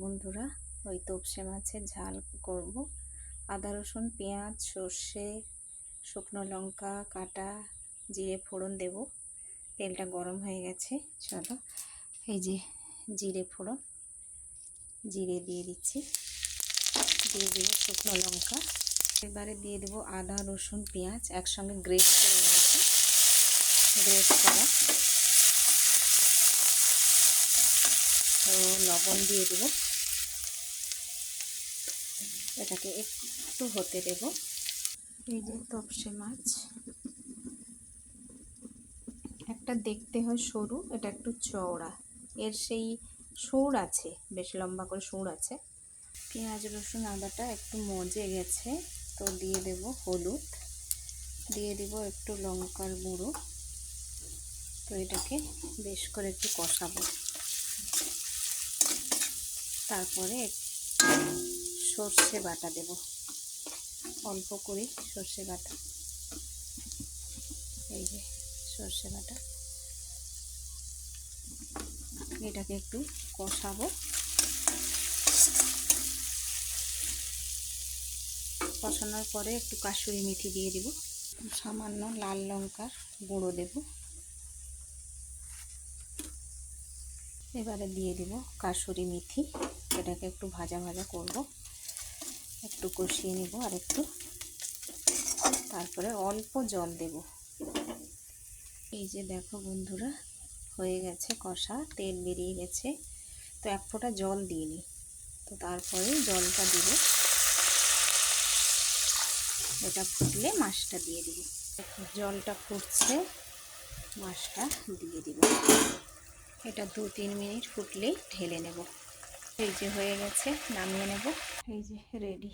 বন্ধুরা, ওই তোপসে মাছের ঝাল করব। আদা, রসুন, পেঁয়াজ, সর্ষে, শুকনো লঙ্কা, কাটা, জিরে ফোড়ন দেব। তেলটা গরম হয়ে গেছে, চলো। এই যে জিরে ফোড়ন, জিরে দিয়ে দিচ্ছি। দিয়ে দেবো শুকনো লঙ্কা। এবারে দিয়ে দেবো আদা, রসুন, পেঁয়াজ একসঙ্গে গ্রেট করে নিয়েছি। গ্রেট করা। লবণ দিয়ে দেবো। এটাকে একটু হতে দেব। এই যে তপসে মাছ। একটা দেখতে হয় সরু, এটা একটু চওড়া। এর সেই সুর আছে, বেশ লম্বা করে সুর আছে। পেঁয়াজ, রসুন, আদাটা একটু মজে গেছে, তো দিয়ে দেব হলুদ। দিয়ে দিব একটু লঙ্কার গুঁড়ো। তো এটাকে বেশ করে একটু কষাবো। তারপরে সর্ষে বাটা দেব। অল্প করে সর্ষে বাটা। এই যে সর্ষে বাটা। এটাকে একটু কষাবো। কষানোর পরে একটু কাসুরি মেথি দিয়ে দিব। সামান্য লাল লঙ্কার গুঁড়ো দেব। এবারে দিয়ে দিব কাসুরি মেথি। এটাকে একটু ভাজা ভাজা করব। একটু কষিয়ে নেব আর একটু। তারপরে অল্প জল দেব। এই যে দেখো বন্ধুরা, হয়ে গেছে কষা, তেল বেরিয়ে গেছে। তো এক ফোঁটা জল দিইনি তো তারপরে জলটা দিব। এটা ফুটলে মাছটা দিয়ে দিব। জলটা ফুটছে, মাছটা দিয়ে দিব। এটা দু তিন মিনিট ফুটলেই ঢেলে নেব। এই যে হয়ে গেছে নামিয়ে নেব। এই যে রেডি